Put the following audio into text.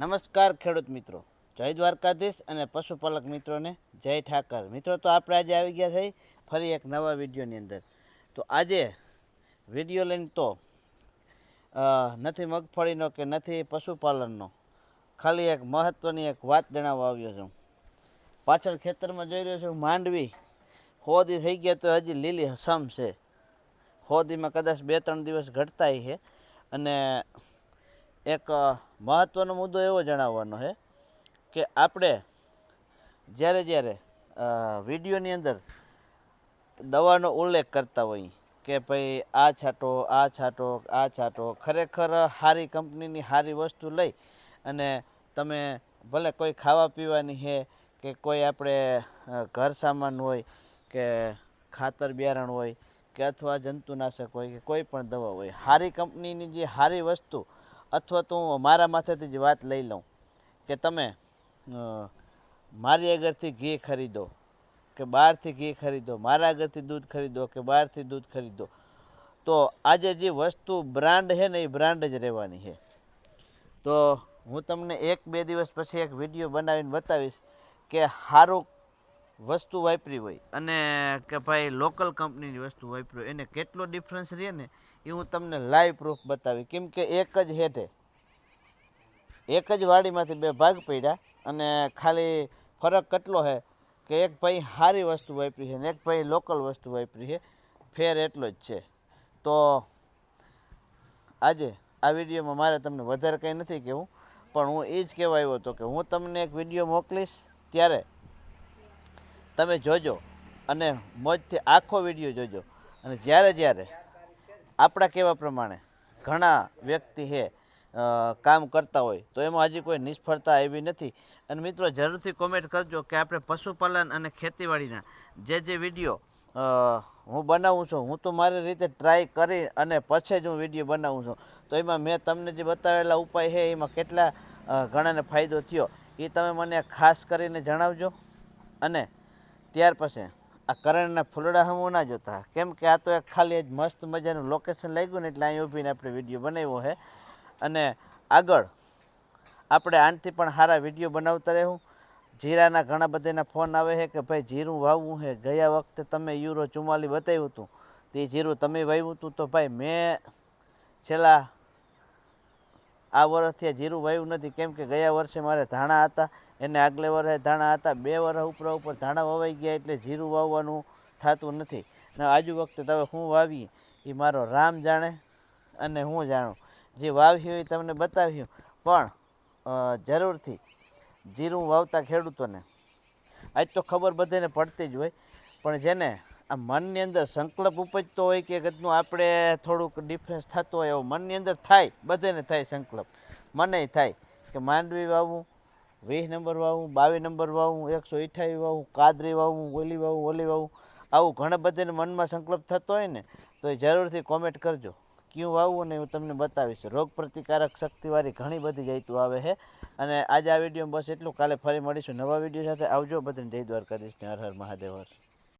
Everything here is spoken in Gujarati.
નમસ્કાર ખેડૂત મિત્રો. જય દ્વારકાધીશ અને પશુપાલક મિત્રોને જય ઠાકર. મિત્રો, તો આપણે આજે આવી ગયા થઈ ફરી એક નવા વિડીયોની અંદર. તો આજે વીડિયો લઈને તો નથી મગફળીનો કે નથી પશુપાલનનો, ખાલી એક મહત્ત્વની એક વાત જણાવવા આવ્યો છું. પાછળ ખેતરમાં જોઈ રહ્યો છું માંડવી. હોદી થઈ ગયા તો હજી લીલી હસમ છે. હોદીમાં કદાચ બે ત્રણ દિવસ ઘટતાય છે. અને એક મહત્ત્વનો મુદ્દો એવો જણાવવાનો છે કે આપણે જ્યારે જ્યારે વિડીયોની અંદર દવાનો ઉલ્લેખ કરતા હોઈએ કે ભાઈ આ છાંટો આ છાંટો આ છાંટો, ખરેખર સારી કંપનીની સારી વસ્તુ લઈ અને તમે ભલે કોઈ ખાવા પીવાની છે કે કોઈ આપણે ઘર સામાન હોય કે ખાતર બિયારણ હોય કે અથવા જંતુનાશક હોય કે કોઈ પણ દવા હોય સારી કંપનીની જે સારી વસ્તુ અથવા તો હું મારા માથેથી જ વાત લઈ લઉં કે તમે મારી આગળથી ઘી ખરીદો કે બહારથી ઘી ખરીદો, મારા આગળથી દૂધ ખરીદો કે બહારથી દૂધ ખરીદો. તો આજે જે વસ્તુ બ્રાન્ડ છે ને એ બ્રાન્ડ જ રહેવાની છે. તો હું તમને એક બે દિવસ પછી એક વીડિયો બનાવીને બતાવીશ કે સારું વસ્તુ વાપરી હોય અને કે ભાઈ લોકલ કંપનીની વસ્તુ વાપરી હોય, એને કેટલો ડિફરન્સ રહે ને એ હું તમને લાઈવ પ્રૂફ બતાવી. કેમ કે એક જ હેઠે, એક જ વાડીમાંથી બે ભાગ પડ્યા અને ખાલી ફરક કેટલો છે કે એક ભાઈ સારી વસ્તુ વાપરી છે ને એક ભાઈ લોકલ વસ્તુ વાપરી છે. ફેર એટલો જ છે. તો આજે આ વિડીયોમાં મારે તમને વધારે કંઈ નથી કહેવું, પણ હું એ જ કહેવા આવ્યો હતો કે હું તમને એક વીડિયો મોકલીશ ત્યારે તમે જોજો અને મોજથી આખો વીડિયો જોજો. અને જ્યારે જ્યારે આપણા કહેવા પ્રમાણે ઘણા વ્યક્તિ છે કામ કરતા હોય, તો એમાં હજી કોઈ નિષ્ફળતા આવી નથી. અને મિત્રો, જરૂરથી કોમેન્ટ કરજો કે આપણે પશુપાલન અને ખેતીવાડીના જે જે વીડિયો હું બનાવું છું, હું તો મારી રીતે ટ્રાય કરી અને પછી જ હું વીડિયો બનાવું છું. તો એમાં મેં તમને જે બતાવેલા ઉપાય છે એમાં કેટલા ઘણાને ફાયદો થયો, એ તમે મને ખાસ કરીને જણાવજો. અને ત્યાર પછી આ કરણના ફૂલડા હમું ના જોતા. કેમ કે આ તો એક ખાલી જ મસ્ત મજાનું લોકેશન લાગ્યું ને એટલે અહીં ઊભીને આપણે વીડિયો બનાવ્યો છે. અને આગળ આપણે આનાથી પણ સારા વીડિયો બનાવતા રહેવું. જીરાના ઘણા બધાના ફોન આવે છે કે ભાઈ જીરું વાવવું છે. ગયા વખતે તમે યુરો ચુમ્માલી બતાવ્યું હતું. તે જીરું તમે વાવ્યું હતું તો ભાઈ મેં છેલ્લા આ વર્ષથી જીરું વાવ્યું નથી. કેમ કે ગયા વર્ષે મારે ધાણા હતા, એને આગલે વર્ષે ધાણા હતા. બે વર્ષ ઉપરા ઉપર ધાણા વવાઈ ગયા એટલે જીરું વાવવાનું થતું નથી. ને આજુ વખતે તમે હું વાવી એ મારો રામ જાણે અને હું જાણું. જે વાવ્યું એ તમને બતાવ્યું. પણ જરૂરથી જીરું વાવતા ખેડૂતોને, આજ તો ખબર બધાને પડતી જ હોય, પણ જેને આ મનની અંદર સંકલ્પ ઉપજતો હોય કે ગતનું આપણે થોડુંક ડિફરન્સ થતો હોય એવું મનની અંદર થાય, બધાને થાય સંકલ્પ. મને થાય કે માંડવી વાવું, વીસ નંબર વાવું, બાવીસ નંબર વાવું, એકસો અઠાવીસ વાવું, કાદરી વાવવું ઓલી વાવું ઓલી વાવું, આવું ઘણા બધાને મનમાં સંકલ્પ થતો હોય ને, તો એ જરૂરથી કોમેન્ટ કરજો. ક્યું વાવવું ને હું તમને બતાવીશ. રોગ પ્રતિકારક શક્તિવાળી ઘણી બધી જાઈતું આવે છે. અને આજે આ વીડિયો બસ એટલું. કાલે ફરી મળીશું નવા વીડિયો સાથે. આવજો બધાને. જય દ્વારકાધીશ ને હર હર મહાદેવ. હર